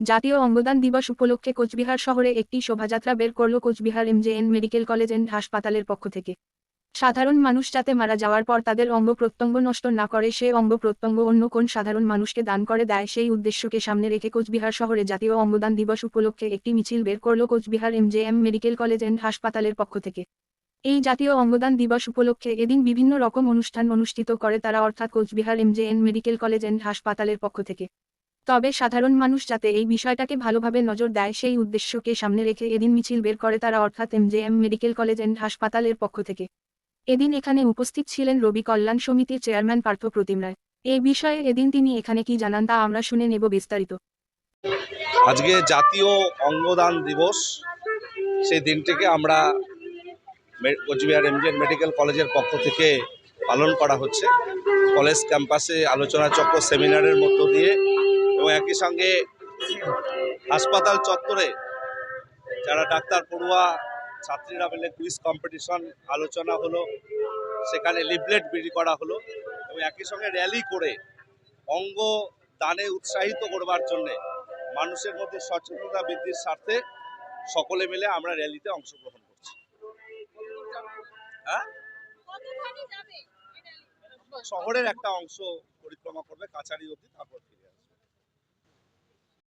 জাতীয় অঙ্গদান দিবস উপলক্ষে কোচবিহার শহরে একটি শোভাযাত্রা বের করল Cooch Behar MJN medical college and হাসপাতালের পক্ষ থেকে। সাধারণ মানুষ যাতে মারা যাওয়ার পর তাদের অঙ্গ প্রত্যঙ্গ নষ্ট না করে, সে অঙ্গ প্রত্যঙ্গ অন্য কোন সাধারণ মানুষকে দান করে দেয়, সেই উদ্দেশ্যকে সামনে রেখে কোচবিহার শহরে জাতীয় অঙ্গদান দিবস উপলক্ষে একটি মিছিল বের করল Cooch Behar MJM medical college and হাসপাতালের পক্ষ থেকে। এই জাতীয় অঙ্গদান দিবস উপলক্ষে এদিন বিভিন্ন রকম অনুষ্ঠান অনুষ্ঠিত করে তারা, অর্থাৎ Cooch Behar MJN medical college and হাসপাতালের পক্ষ থেকে। তবে সাধারণ মানুষ যাতে এই বিষয়টাকে ভালোভাবে নজর দেয় সেই উদ্দেশ্যকে সামনে রেখে এদিন মিছিল বের করে তারা অর্থাৎ এমজেএম মেডিকেল কলেজ এন্ড হাসপাতালের পক্ষ থেকে। এদিন এখানে উপস্থিত ছিলেন রবি কল্যাণ সমিতির চেয়ারম্যান পার্থ প্রতিম রায়। এই বিষয়ে এদিন তিনি এখানে কি জানান তা আমরা শুনে নেব বিস্তারিত। আজকে জাতীয় অঙ্গদান দিবস। সেই দিনটিকে আমরা কোচবিহার এমজিএন মেডিকেল কলেজের পক্ষ থেকে পালন করা হচ্ছে। কলেজ ক্যাম্পাসে আলোচনা চক্র সেমিনারের মধ্য দিয়ে এবং একই সঙ্গে হাসপাতাল চত্বরে যারা ডাক্তার পড়ুয়া ছাত্রীরা মিলে কুইজ কম্পিটিশন আলোচনা হলো সেখানে লিফলেট বিলি করা হলো এবং একই সঙ্গে র্যালি করে অঙ্গ দানে উৎসাহিত করবার জন্যে মানুষের মধ্যে সচেতনতা বৃদ্ধির স্বার্থে সকলে মিলে আমরা র্যালিতে অংশগ্রহণ করছি। হ্যাঁ? শহরের একটা অংশ পরিক্রমা করবে কাছারি অবধি তারপর।